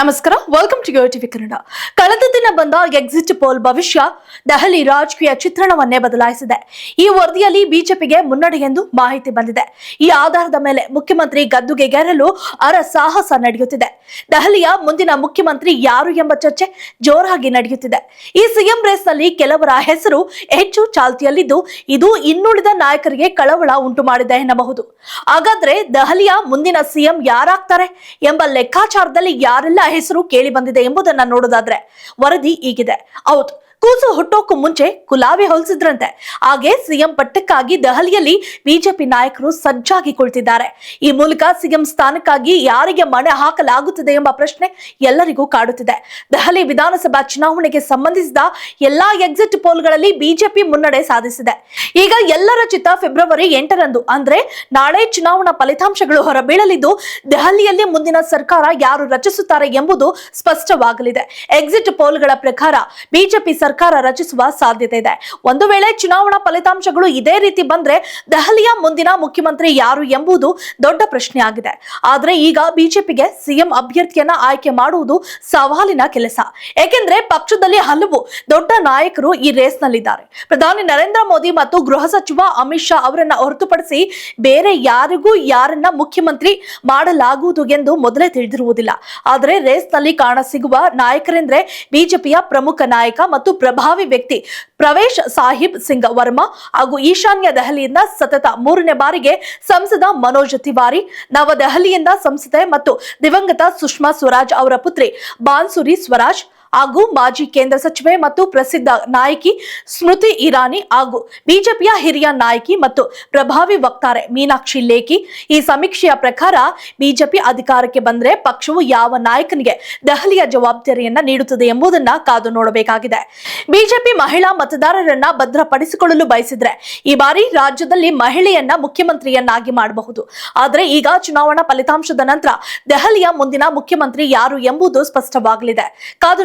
ನಮಸ್ಕಾರ. Welcome to TV Kannada ಕಳೆದ ದಿನ ಬಂದ ಎಕ್ಸಿಟ್ ಪೋಲ್ ಭವಿಷ್ಯ ದೆಹಲಿ ರಾಜಕೀಯ ಚಿತ್ರಣವನ್ನೇ ಬದಲಾಯಿಸಿದೆ. ಈ ವರದಿಯಲ್ಲಿ ಬಿಜೆಪಿಗೆ ಮುನ್ನಡೆ ಎಂದು ಮಾಹಿತಿ ಬಂದಿದೆ. ಈ ಆಧಾರದ ಮೇಲೆ ಮುಖ್ಯಮಂತ್ರಿ ಗದ್ದುಗೆಗೇರಲು ಅರ ಸಾಹಸ ನಡೆಯುತ್ತಿದೆ. ದೆಹಲಿಯ ಮುಂದಿನ ಮುಖ್ಯಮಂತ್ರಿ ಯಾರು ಎಂಬ ಚರ್ಚೆ ಜೋರಾಗಿ ನಡೆಯುತ್ತಿದೆ. ಈ ಸಿಎಂ ರೇಸ್ನಲ್ಲಿ ಕೆಲವರ ಹೆಸರು ಹೆಚ್ಚು ಚಾಲ್ತಿಯಲ್ಲಿದ್ದು, ಇದು ಇನ್ನುಳಿದ ನಾಯಕರಿಗೆ ಕಳವಳ ಉಂಟು ಮಾಡಿದೆ ಎನ್ನಬಹುದು. ಹಾಗಾದ್ರೆ ದೆಹಲಿಯ ಮುಂದಿನ ಸಿಎಂ ಯಾರಾಗ್ತಾರೆ ಎಂಬ ಲೆಕ್ಕಾಚಾರದಲ್ಲಿ ಯಾರೆಲ್ಲ ಹೆಸರು ಕೇಳಿ ಬಂದಿದೆ ಎಂಬುದನ್ನ ನೋಡೋದಾದ್ರೆ ವರದಿ ಈಗಿದೆ. ಹೌದು ಕೂಸು ಹುಟ್ಟೋಕು ಮುಂಚೆ ಕುಲಾವಿ ಹೊಲಿಸಿದ್ರಂತೆ. ಹಾಗೆ ಸಿಎಂ ಪಟ್ಟಕ್ಕಾಗಿ ದೆಹಲಿಯಲ್ಲಿ ಬಿಜೆಪಿ ನಾಯಕರು ಸಜ್ಜಾಗಿ ಕುಳಿತಿದ್ದಾರೆ ಈ ಮೂಲಕ ಸಿಎಂ ಸ್ಥಾನಕ್ಕಾಗಿ ಯಾರಿಗೆ ಮಣೆ ಹಾಕಲಾಗುತ್ತದೆ ಎಂಬ ಪ್ರಶ್ನೆ ಎಲ್ಲರಿಗೂ ಕಾಡುತ್ತಿದೆ. ದೆಹಲಿ ವಿಧಾನಸಭಾ ಚುನಾವಣೆಗೆ ಸಂಬಂಧಿಸಿದ ಎಲ್ಲಾ ಎಕ್ಸಿಟ್ ಪೋಲ್ಗಳಲ್ಲಿ ಬಿಜೆಪಿ ಮುನ್ನಡೆ ಸಾಧಿಸಿದೆ. ಈಗ ಎಲ್ಲರ ಚಿತ್ತ ಫೆಬ್ರವರಿ ಎಂಟರಂದು. ಅಂದ್ರೆ ನಾಳೆ ಚುನಾವಣಾ ಫಲಿತಾಂಶಗಳು ಹೊರಬೀಳಲಿದ್ದು, ದೆಹಲಿಯಲ್ಲಿ ಮುಂದಿನ ಸರ್ಕಾರ ಯಾರು ರಚಿಸುತ್ತಾರೆ ಎಂಬುದು ಸ್ಪಷ್ಟವಾಗಲಿದೆ. ಎಕ್ಸಿಟ್ ಪೋಲ್ಗಳ ಪ್ರಕಾರ ಬಿಜೆಪಿ ರಚಿಸುವ ಸಾಧ್ಯತೆ ಇದೆ. ಒಂದು ವೇಳೆ ಚುನಾವಣಾ ಫಲಿತಾಂಶಗಳು ಇದೇ ರೀತಿ ಬಂದ್ರೆ ದೆಹಲಿಯ ಮುಂದಿನ ಮುಖ್ಯಮಂತ್ರಿ ಯಾರು ಎಂಬುದು ದೊಡ್ಡ ಪ್ರಶ್ನೆ ಆಗಿದೆ ಆದ್ರೆ ಈಗ ಬಿಜೆಪಿಗೆ ಸಿಎಂ ಅಭ್ಯರ್ಥಿಯನ್ನ ಆಯ್ಕೆ ಮಾಡುವುದು ಸವಾಲಿನ ಕೆಲಸ. ಏಕೆಂದ್ರೆ ಪಕ್ಷದಲ್ಲಿ ಹಲವು ದೊಡ್ಡ ನಾಯಕರು ಈ ರೇಸ್ನಲ್ಲಿದ್ದಾರೆ. ಪ್ರಧಾನಿ ನರೇಂದ್ರ ಮೋದಿ ಮತ್ತು ಗೃಹ ಸಚಿವ ಅಮಿತ್ ಶಾ ಅವರನ್ನ ಹೊರತುಪಡಿಸಿ ಬೇರೆ ಯಾರಿಗೂ ಯಾರನ್ನ ಮುಖ್ಯಮಂತ್ರಿ ಮಾಡಲಾಗುವುದು ಎಂದು ಮೊದಲೇ ತಿಳಿದಿರುವುದಿಲ್ಲ. ಆದರೆ ರೇಸ್ನಲ್ಲಿ ಕಾಣಸಿಗುವ ನಾಯಕರೆಂದ್ರೆ ಬಿಜೆಪಿಯ ಪ್ರಮುಖ ನಾಯಕ ಮತ್ತು ಪ್ರಭಾವಿ ವ್ಯಕ್ತಿ ಪ್ರವೇಶ್ ಸಾಹಿಬ್ ಸಿಂಗ್ ವರ್ಮಾ ಹಾಗೂ ಈಶಾನ್ಯ ದೆಹಲಿಯಿಂದ ಸತತ ಮೂರನೇ ಬಾರಿಗೆ ಸಂಸದ ಮನೋಜ್ ತಿವಾರಿ, ನವದೆಹಲಿಯಿಂದ ಸಂಸದೆ ಮತ್ತು ದಿವಂಗತ ಸುಷ್ಮಾ ಸ್ವರಾಜ್ ಅವರ ಪುತ್ರಿ ಬಾನ್ಸುರಿ ಸ್ವರಾಜ್ ಹಾಗೂ ಮಾಜಿ ಕೇಂದ್ರ ಸಚಿವೆ ಮತ್ತು ಪ್ರಸಿದ್ಧ ನಾಯಕಿ ಸ್ಮೃತಿ ಇರಾನಿ ಹಾಗೂ ಬಿಜೆಪಿಯ ಹಿರಿಯ ನಾಯಕಿ ಮತ್ತು ಪ್ರಭಾವಿ ವಕ್ತಾರೆ ಮೀನಾಕ್ಷಿ ಲೇಖಿ ಈ ಸಮೀಕ್ಷೆಯ ಪ್ರಕಾರ ಬಿಜೆಪಿ ಅಧಿಕಾರಕ್ಕೆ ಬಂದ್ರೆ ಪಕ್ಷವು ಯಾವ ನಾಯಕನಿಗೆ ದೆಹಲಿಯ ಜವಾಬ್ದಾರಿಯನ್ನ ನೀಡುತ್ತದೆ ಎಂಬುದನ್ನ ಕಾದು ನೋಡಬೇಕಾಗಿದೆ. ಬಿಜೆಪಿ ಮಹಿಳಾ ಮತದಾರರನ್ನ ಭದ್ರಪಡಿಸಿಕೊಳ್ಳಲು ಬಯಸಿದ್ರೆ ಈ ಬಾರಿ ರಾಜ್ಯದಲ್ಲಿ ಮಹಿಳೆಯನ್ನ ಮುಖ್ಯಮಂತ್ರಿಯನ್ನಾಗಿ ಮಾಡಬಹುದು. ಆದರೆ ಈಗ ಚುನಾವಣಾ ಫಲಿತಾಂಶದ ನಂತರ ದೆಹಲಿಯ ಮುಂದಿನ ಮುಖ್ಯಮಂತ್ರಿ ಯಾರು ಎಂಬುದು ಸ್ಪಷ್ಟವಾಗಲಿದೆ. ಕಾದು